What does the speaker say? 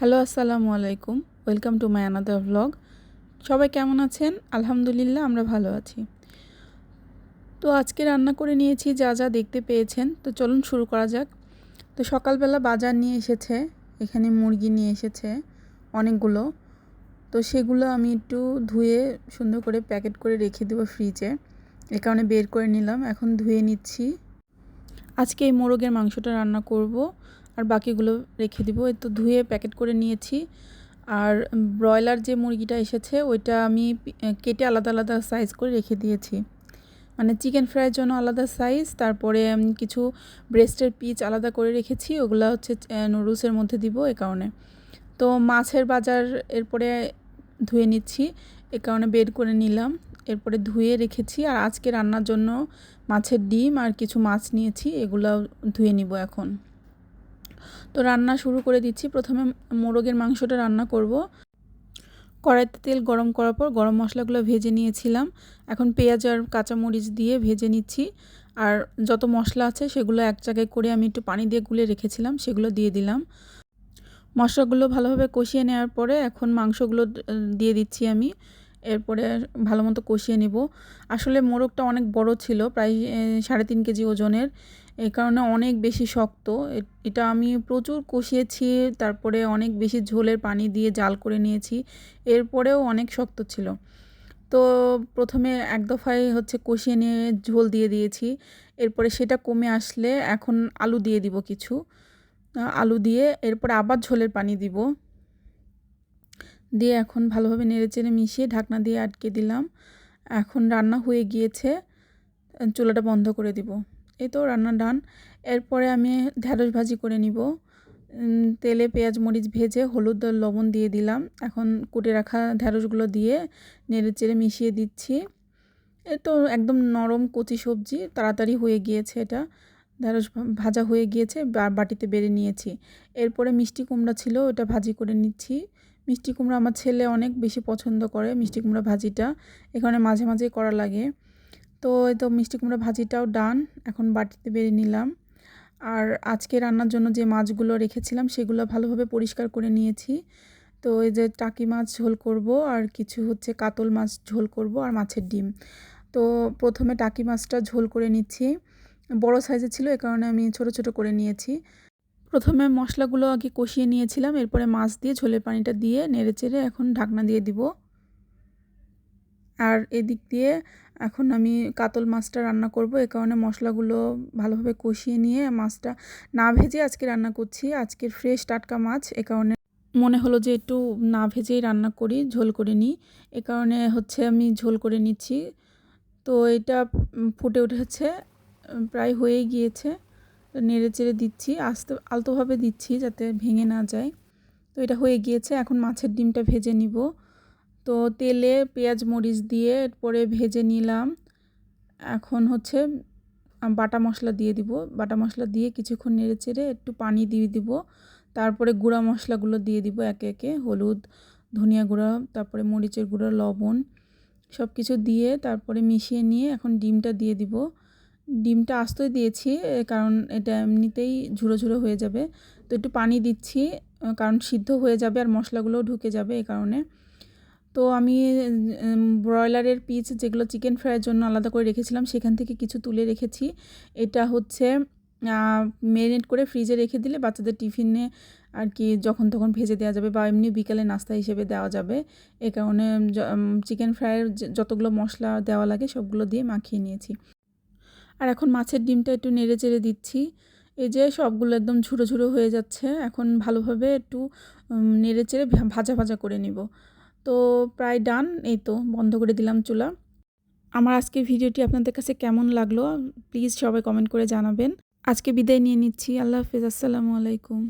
Hello, আসসালামু আলাইকুম। Welcome to my another vlog সবাই কেমন আছেন? আলহামদুলিল্লাহ, আমরা ভালো আছি। তো আজকে রান্না করে নিয়েছি, যা যা দেখতে পেয়েছেন। তো চলুন শুরু করা যাক। তো সকালবেলা বাজার নিয়ে এসেছে। এখানে মুরগি নিয়ে এসেছে অনেকগুলো। তো সেগুলো আমি একটু ধুয়ে সুন্দর করে প্যাকেট করে রেখে দেবো ফ্রিজে এ কারণে বের করে নিলাম। এখন ধুয়ে নিচ্ছি। আজকে এই মোরগের মাংসটা রান্না করব। আর বাকিগুলো রেখে দিব। এই তো ধুয়ে প্যাকেট করে নিয়েছি। আর ব্রয়লার যে মুরগিটা এসেছে, ওইটা আমি কেটে আলাদা আলাদা সাইজ করে রেখে দিয়েছি। মানে চিকেন ফ্রাইয়ের জন্য আলাদা সাইজ তারপরে কিছু ব্রেস্টের পিচ আলাদা করে রেখেছি। ওগুলো হচ্ছে নুডলসের মধ্যে দিব এ কারণে। তো মাছের বাজার এরপরে ধুয়ে নিচ্ছি, এ কারণে বের করে নিলাম। এরপরে ধুয়ে রেখেছি। আর আজকে রান্নার জন্য মাছের ডিম আর কিছু মাছ নিয়েছি এগুলো ধুয়ে নিব এখন। তো রান্না শুরু করে দিচ্ছি। প্রথমে মোরগের মাংসটা রান্না করব। কড়াইতে তেল গরম করার পর গরম মশলাগুলো ভেজে নিয়েছিলাম। এখন পেঁয়াজ আর কাঁচামরিচ দিয়ে ভেজে নিচ্ছি। আর যত মশলা আছে সেগুলো এক জায়গায় করে আমি একটু পানি দিয়ে গুলে রেখেছিলাম, সেগুলো দিয়ে দিলাম। মশলাগুলো ভালোভাবে কষিয়ে নেওয়ার পরে এখন মাংসগুলো দিয়ে দিচ্ছি আমি। এরপরে ভালো মতো কষিয়ে নেব। আসলে মোরগটা অনেক বড় ছিল, প্রায় সাড়ে তিন কেজি ওজনের। এই কারণে অনেক বেশি শক্ত। এটা আমি প্রচুর কষিয়েছি, তারপরে অনেক বেশি ঝোলের পানি দিয়ে জাল করে নিয়েছি। এরপরেও অনেক শক্ত ছিল। তো প্রথমে এক দফায় হচ্ছে কষিয়ে নিয়ে ঝোল দিয়ে দিয়েছি। এরপরে সেটা কমে আসলে এখন আলু দিয়ে দিব কিছু। আলু দিয়ে এরপরে আবার ঝোলের পানি দিব। দিয়ে এখন ভালোভাবে নেড়েচেড়ে মিশিয়ে ঢাকনা দিয়ে আটকে দিলাম। এখন রান্না হয়ে গিয়েছে, চুলাটা বন্ধ করে দিব। এই তো রান্না ডান। এরপরে আমি ঢ্যাঁড়স ভাজি করে নিব। তেলে পেঁয়াজ, মরিচ ভেজে হলুদ লবণ দিয়ে দিলাম। এখন কুটে রাখা ঢ্যাঁড়সগুলো দিয়ে নেড়ে চেড়ে মিশিয়ে দিচ্ছি। এ তো একদম নরম কচি সবজি, তাড়াতাড়ি হয়ে গিয়েছে এটা। ঢ্যাঁড়স ভাজা হয়ে গিয়েছে বাটিতে বেড়ে নিয়েছি। এরপরে মিষ্টি কুমড়া ছিল, ওটা ভাজি করে নিচ্ছি। মিষ্টি কুমড়া আমার ছেলে অনেক বেশি পছন্দ করে মিষ্টি কুমড়া ভাজিটা। এখানে মাঝে মাঝে করা লাগে। তো এই তো মিষ্টি কুমড়া ভাজিটাও ডান, এখন বাটিতে বেড়ে নিলাম। আর আজকে রান্নার জন্য যে মাছগুলো রেখেছিলাম সেগুলো ভালোভাবে পরিষ্কার করে নিয়েছি। তো এই যে টাকি মাছ ঝোল করব আর কিছু হচ্ছে কাতল মাছ ঝোল করব আর মাছের ডিম। তো প্রথমে টাকি মাছটা ঝোল করে নিচ্ছি। বড় সাইজে ছিল, এ কারণে আমি ছোট ছোট করে নিয়েছি। প্রথমে মশলাগুলো আগে কষিয়ে নিয়েছিলাম, এরপরে মাছ দিয়ে ঝোলের পানিটা দিয়ে নেড়ে চেড়ে এখন ঢাকনা দিয়ে দিব। আর এদিক দিয়ে এখন আমি কাতল মাছটা রান্না করব, এ কারণে মশলাগুলো ভালোভাবে কষিয়ে নিয়ে মাছটা না ভেজে আজকে রান্না করছি। আজকের ফ্রেশ টাটকা মাছ, এ কারণে মনে হলো যে একটু না ভেজেই রান্না করি, ঝোল করে নিই। এ কারণে হচ্ছে আমি ঝোল করে নিচ্ছি। তো এটা ফুটে উঠেছে, প্রায় হয়েই গিয়েছে। নেড়ে চেড়ে দিচ্ছি, আস্তে আলতোভাবে দিচ্ছি যাতে ভেঙে না যায়। তো এটা হয়ে গিয়েছে, এখন মাছের ডিমটা ভেজে নিব। তো তেলে পেঁয়াজ মরিচ দিয়ে পরে ভেজে নিলাম। এখন হচ্ছে বাটা মশলা দিয়ে দিব। বাটা মশলা দিয়ে কিছুক্ষণ নেড়ে চেড়ে একটু পানি দিয়ে দিব। তারপরে গুঁড়া মশলাগুলো দিয়ে দিব একে একে, হলুদ, ধনিয়া গুঁড়া, তারপরে মরিচের গুঁড়া, লবণ সব কিছু দিয়ে তারপরে মিশিয়ে নিয়ে এখন ডিমটা দিয়ে দিব। ডিমটা আস্তই দিয়েছি কারণ এটা এমনিতেই ঝুড়ো ঝুড়ো হয়ে যাবে। তো একটু পানি দিচ্ছি কারণ সিদ্ধ হয়ে যাবে আর মশলাগুলোও ঢুকে যাবে এই কারণে। তো আমি ব্রয়লারের পিচ যেগুলো চিকেন ফ্রাইয়ের জন্য আলাদা করে রেখেছিলাম, সেখান থেকে কিছু তুলে রেখেছি। এটা হচ্ছে ম্যারিনেট করে ফ্রিজে রেখে দিলে বাচ্চাদের টিফিনে আর কি যখন তখন ভেজে দেওয়া যাবে বা এমনি বিকালে নাস্তা হিসেবে দেওয়া যাবে। এ কারণে চিকেন ফ্রাইয়ের যতগুলো মশলা দেওয়া লাগে সবগুলো দিয়ে মাখিয়ে নিয়েছি। আর এখন মাছের ডিমটা একটু নেড়ে চেড়ে দিচ্ছি। এই যে সবগুলো একদম ঝুড়ো ঝুড়ো হয়ে যাচ্ছে। এখন ভালোভাবে একটু নেড়ে চেড়ে ভাজা ভাজা করে নিব। তো প্রায় ডান, এই তো বন্ধ করে দিলাম চুলা। আমার আজকে ভিডিওটি আপনাদের কাছে কেমন লাগল? প্লিজ সবাই কমেন্ট করে জানাবেন। আজকে বিদায় নিয়ে নিচ্ছি। আল্লাহ হাফিজ। আসসালামু আলাইকুম।